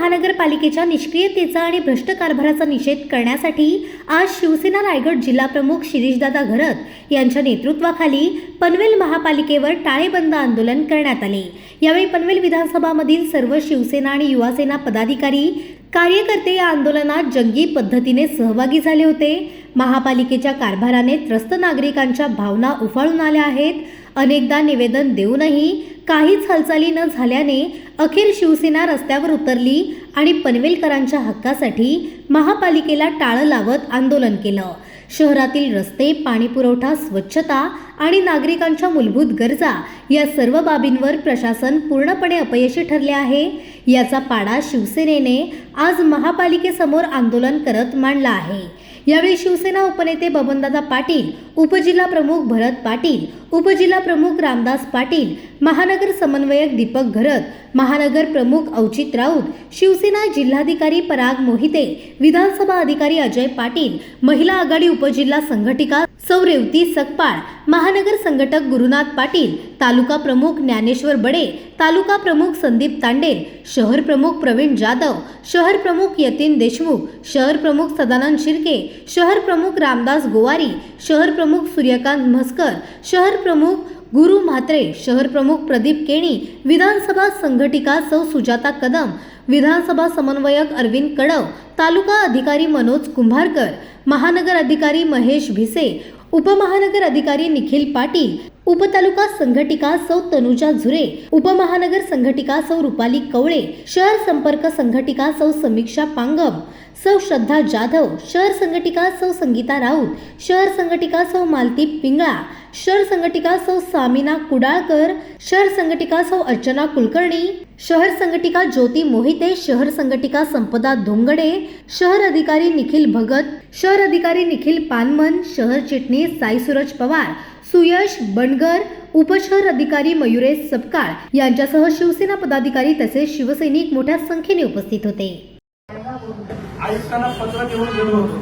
महानगरपालिकेच्या निष्क्रियतेचा आणि भ्रष्ट कारभाराचा निषेध करण्यासाठी आज शिवसेना रायगड जिल्हाप्रमुख शिरीषदादा घरत यांच्या नेतृत्वाखाली पनवेल महापालिकेवर टाळेबंद आंदोलन करण्यात आले. यावेळी पनवेल विधानसभामधील सर्व शिवसेना आणि युवासेना पदाधिकारी कार्यकर्ते या आंदोलनात जंगी पद्धतीने सहभागी झाले होते. महापालिकेच्या कारभाराने त्रस्त नागरिकांच्या भावना उफाळून आल्या आहेत. अनेकदा निवेदन देऊनही काहीच हालचाली न झाल्याने अखेर शिवसेना रस्त्यावर उतरली आणि पनवेलकरांच्या हक्कासाठी महापालिकेला टाळं लावत आंदोलन केलं. शहरातील रस्ते पाणीपुरवठा स्वच्छता आणि नागरिकांच्या मूलभूत गरजा या सर्व बाबींवर प्रशासन पूर्णपणे अपयशी ठरले आहे. याचा पाडा शिवसेनेने आज महापालिकेसमोर आंदोलन करत मांडला आहे. यावेळी शिवसेना उपनेते बबनदादा पाटील उपजिल्हा प्रमुख भरत पाटील उपजिल्हा प्रमुख रामदास पाटील महानगर समन्वयक दीपक घरत महानगर प्रमुख औचित राऊत शिवसेना जिल्हाधिकारी पराग मोहिते विधानसभा अधिकारी अजय पाटील महिला आघाडी उपजिल्हा संघटिका सौ रेवती सकपाळ महानगर संघटक गुरुनाथ पाटील तालुका प्रमुख ज्ञानेश्वर बडे तालुका प्रमुख संदीप तांडेल शहर प्रमुख प्रवीण जाधव शहर प्रमुख यतीन देशमुख शहर प्रमुख सदानंद शिर्के शहर प्रमुख रामदास गोवारी शहर प्रमुख सूर्यकांत म्हस्कर शहर प्रमुख गुरु म्हात्रे शहर प्रमुख प्रदीप केणी विधानसभा संघटिका सौ सुजाता कदम विधानसभा समन्वयक अरविंद कडव तालुका अधिकारी मनोज कुंभारकर महानगर अधिकारी महेश भिसे उपमहानगर अधिकारी निखिल पाटील उपतालुका संघटिका सौ तनुजा झुरे उपमहानगर संघटिका सौ रुपाली कवळे शहर संपर्क संघटिका सौ समीक्षा पांगम सौ श्रद्धा जाधव शहर संघटिका सौ संगीता राऊत शहर संघटिका सौ मालती पिंगळा शहर संघटिका सौ सामिना कुडाळकर शहर संघटिका सौ अर्चना कुलकर्णी शहर संघटिका ज्योती मोहिते शहर संघटिका संपदा धोंगडे शहर अधिकारी निखिल भगत शहर अधिकारी निखिल पानमन शहर चिटणीस साई सूरज पवार सुयश बंडगर उपशहर अधिकारी मयुरेश सपकाळ यांच्यासह शिवसेना पदाधिकारी तसेच शिवसैनिक मोठ्या संख्येने उपस्थित होते. आयुक्तांना पत्र देऊन गेलो होतो.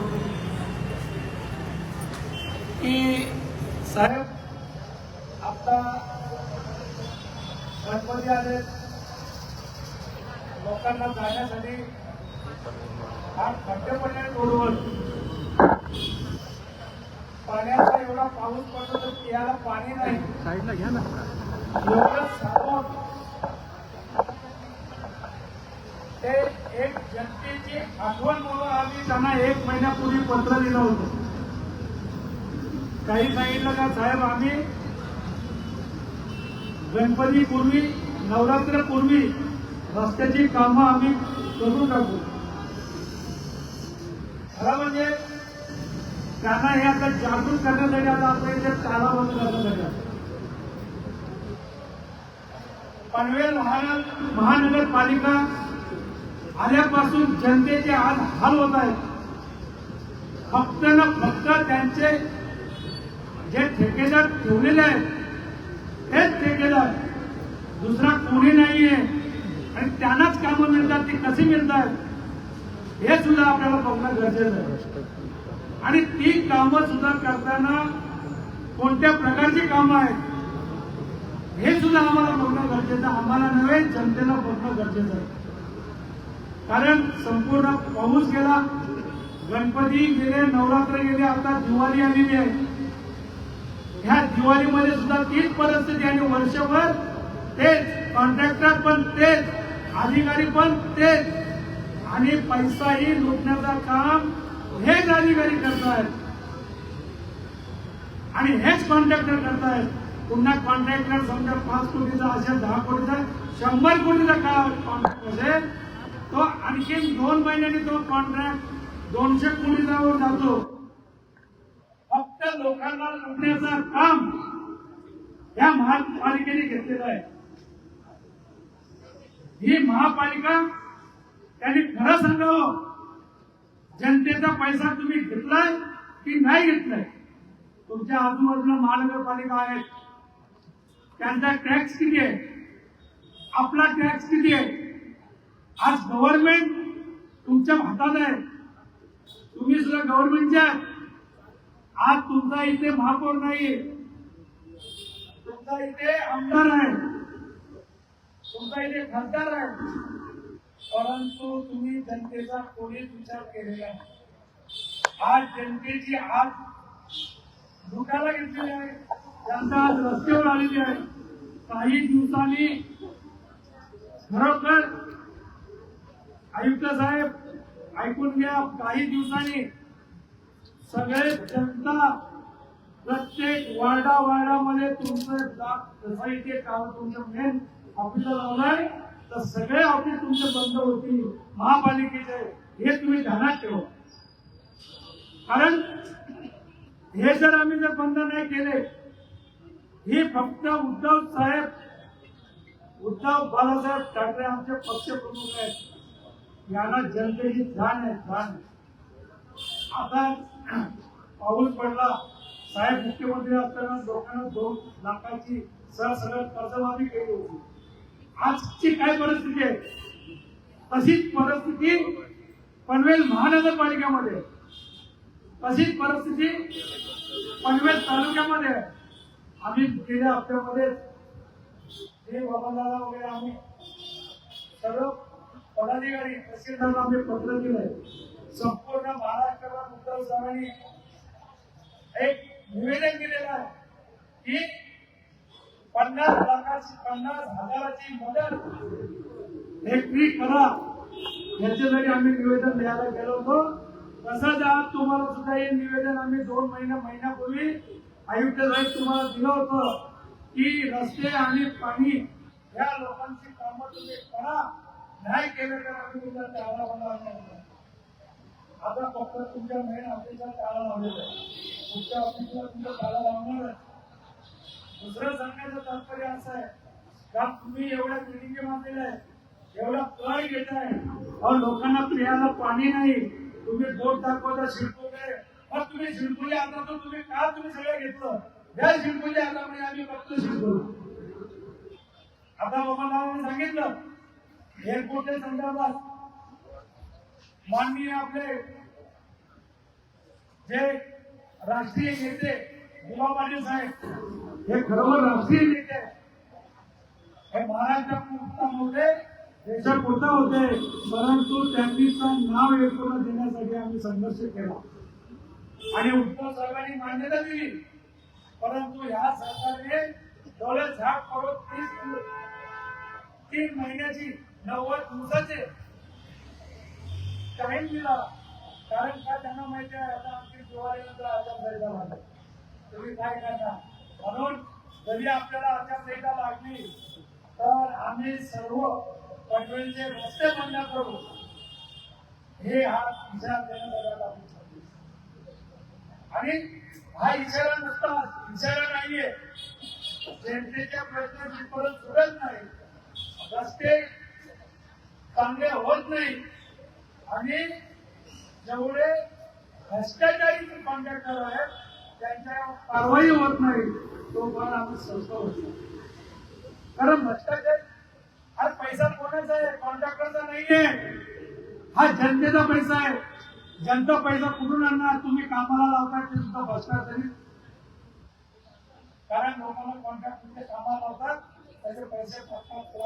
की साहेब आता गणपती लोकांना जाण्यासाठी हा खड्डे पडले रोडवर पाण्याचा एवढा पाऊस पडतो तर पियाला पाणी नाही. साईडला घ्या ना. एवढं सांगून ते एक जनतेची आठवण म्हणून आम्ही त्यांना एक महिन्यापूर्वी पत्र दिलं होतं. काही सांगितलं का साहेब आम्ही गणपतीपूर्वी नवरात्रपूर्वी रस्त्याची कामं आम्ही करून टाकू. खरं म्हणजे त्यांना हे आता जागृत करण्यासाठी आता आपण इथे तालाबंद करण्यासाठी पनवेल महानगरपालिका आल्यापासून जनतेचे आज हाल होत आहेत. फक्त ना फक्त त्यांचे जे ठेकेदार ठेवलेले आहेत तेच ठेकेदार. दुसरा कोणी नाहीये. आणि त्यांनाच कामं मिळतात ते कशी मिळतात हे सुद्धा आपल्याला बघणं गरजेचं आहे. आणि ती कामं सुद्धा करताना कोणत्या प्रकारची कामं आहेत हे सुद्धा आम्हाला बघणं गरजेचं आहे. आम्हाला नव्हे जनतेला बघणं गरजेचं आहे. कारण संपूर्ण पाऊस गेला गणपती गेले नवरात्र गेले आता दिवाळी आलेली आहे. ह्या दिवाळीमध्ये सुद्धा तीच परिस्थिती आणि वर्षभर तेच कॉन्ट्रॅक्टर पण तेच. अधिकारी पण तेच आणि पैसाही लुटण्याचं काम हेच अधिकारी करतायत. आणि हेच कॉन्ट्रॅक्टर करतायत. पुन्हा कॉन्ट्रॅक्टर समजा पाच कोटीचा असेल दहा कोटीचा शंभर कोटीचा का कॉन्ट्रॅक्ट असेल तो आणखी दोन महिन्यांनी तो कॉन्ट्रॅक्ट दोनशे कोटीचा वर जातो. फक्त लोकांना लुटण्याचं काम या महापालिकेने घेतलेलं आहे. ही महापालिका त्यांनी खरं सांगावं. जनतेचा पैसा तुम्ही घेतलाय की नाही घेतलाय? तुमच्या आजूबाजूला महानगरपालिका आहेत. त्यांचा टॅक्स किती आहे? आपला टॅक्स किती आहे? आज गव्हर्नमेंट तुमच्या हातात आहे. तुम्ही सुद्धा गव्हर्नमेंटच्या आहात. आज तुमचा इथे महापौर नाही तुमचा इथे आमदार आहे. तुमचा इथे खासदार आहे. परंतु तुम्ही जनतेचा कोणीच विचार केलेला आज जनतेची आज लुटायला घेतलेली आहे. जनता आज रस्त्यावर आलेली आहे. काही दिवसांनी खरोखर आयुक्त साहेब ऐकून घ्या काही दिवसांनी सगळे जनता प्रत्येक वार्डा वार्डामध्ये तुमचं जा- इथे काम तुमचं मेन ऑफिसर लावलाय तर सगळे ऑफिस तुमचे बंद होतील. महापालिकेचे हे तुम्ही ध्यानात ठेवा. कारण हे जर आम्ही जर बंद नाही केले हे फक्त उद्धव साहेब उद्धव बाळासाहेब ठाकरे आमचे पक्षप्रमुख आहेत. यांना जनतेची जाण आहे जाण. आता पाऊस पडला साहेब मुख्यमंत्री असताना लोकांना दोन लाखाची सरसगट कर्जमाफी केली होती. आजची काय परिस्थिती आहे? तशीच परिस्थिती पनवेल महानगरपालिकेमध्ये तशीच परिस्थिती पनवेल तालुक्यामध्ये आहे. आम्ही गेल्या हप्त्यामध्ये हे बाबाला वगैरे आम्ही सर्व पदाधिकारी तहसीलदारांना आम्ही पत्र दिलंय. संपूर्ण महाराष्ट्राला उद्धव साहेबांनी एक निवेदन दिलेलं आहे की पन्नास लाखाची पन्नास हजाराची मदत. फ्री करा याच्यासाठी आम्ही निवेदन द्यायला गेलो होतो. तसंच आज तुम्हाला सुद्धा हे निवेदन आम्ही दोन महिन्या महिन्यापूर्वी आयुक्त साहेब तुम्हाला दिलं होतं की रस्ते आणि पाणी या लोकांची कामं तुम्ही करा. नाही केलं तर आम्ही तुमचा त्याला बनवणार आता फक्त तुमच्या मेन ऑफिसला ताळा लावलेला आहे. तुमच्या ऑफिसला तुमचा ताळा लावणार आहे. दुसरं सांगण्याचं तात्पर्य असं आहे का तुम्ही एवढ्या बिल्डिंग बांधलेल्या आहे एवढा कर घेत आहे अहो लोकांना पिण्याला पाणी नाही. तुम्ही बोट दाखवता शिरपूरकडे मग तुम्ही शिरपूरले आता तर तुम्ही का तुम्ही सगळं घेतलं? या शिरपूरले आता म्हणजे आम्ही फक्त शिरपूर आता बाबा सांगितलं एअरपोर्टच्या संदर्भात माननीय आपले जे राष्ट्रीय नेते गुलाम पाटील साहेब हे खरोखर राष्ट्रीय नेते हे महाराष्ट्रापुरता होते देशापुरता होते परंतु त्यांनी नाव एकूण देण्यासाठी आम्ही संघर्ष केला. आणि उद्धव साहेबांनी मान्यता दिली. परंतु ह्या सरकारने डोळे झाप करून तीस तीन महिन्याची नव्वद दिवसाचे टाइम दिला. कारण का त्यांना माहिती आहे आता आमची दिवाळीनंतर आचारसंहिता लागली तुम्ही काय करणार म्हणून जरी आपल्याला आचारसंहिता लागली तर आम्ही सर्व पटवेलचे रस्ते बंद करू. हे हा इशारा देण्यात आला आणि हा इशारा नसता इशारा नाहीये. जनतेच्या प्रश्नाची परत सुटत नाही. रस्ते चांगले होत नाही. आणि जेवढे भ्रष्टाचारी कॉन्ट्रॅक्टर आहेत त्यांच्या कारवाई होत नाही तो पण आम्ही संस्था होतो. कारण भ्रष्टाचार हा पैसा कोणाचा आहे? कॉन्ट्रॅक्टरचा नाहीये. हा जनतेचा पैसा आहे. जनता पैसा कुठून आणणार? तुम्ही कामाला लावता ते सुद्धा भ्रष्टाचारी कारण लोकांना कॉन्ट्रॅक्ट तुमचे कामाला लावतात? त्याचे पैसे फक्त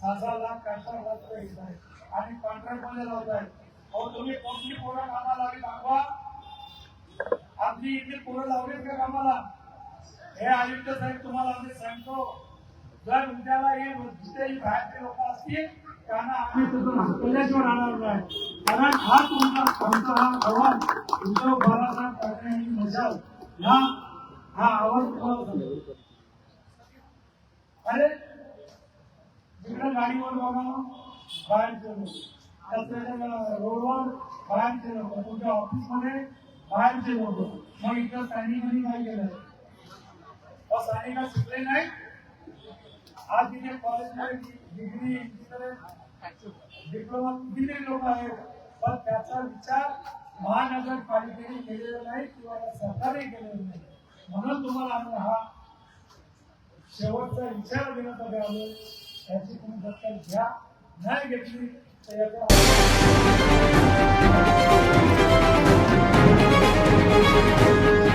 सहा सहा लाख पाच लाख रुपये आहेत. आणि कॉन्ट्रॅक्टमध्ये लावताय अहो तुम्ही कोणती पोरं कामाला लागली? दाखवा. आपली इथे पोरं लावलीत का कामाला? हे आयुक्त साहेब तुम्हाला आम्ही सांगतो. जर उद्याला हे दुसरे बाहेरचे लोक असतील त्यांना आम्ही राहणार नाही. कारण हा तुमचा आमचा हा आवाज उद्धव बाळासाहेब ठाकरे यांनी मशाल हा हा आवाज तुम्हाला अरे जिकडे गाडीवर बघा बाहेरचे रोडवर बाहेर तुमच्या ऑफिसमध्ये बाहेरचे बोलतो. मग इथं सैनिकांनी काय केलं अहो, सैनिक शिकले नाही आज तिथे कॉलेजमध्ये डिग्री इंजिनिअरिंग डिप्लोमा कितीतरी लोक आहेत. पण त्याचा विचार महानगरपालिकेने केलेला नाही किंवा सरकारने केलेला नाही. म्हणून तुम्हाला आम्ही हा शेवटचा विचार देण्यासाठी आलो याची तुम्ही दखल घ्या. नाही घेतली तर याचा Música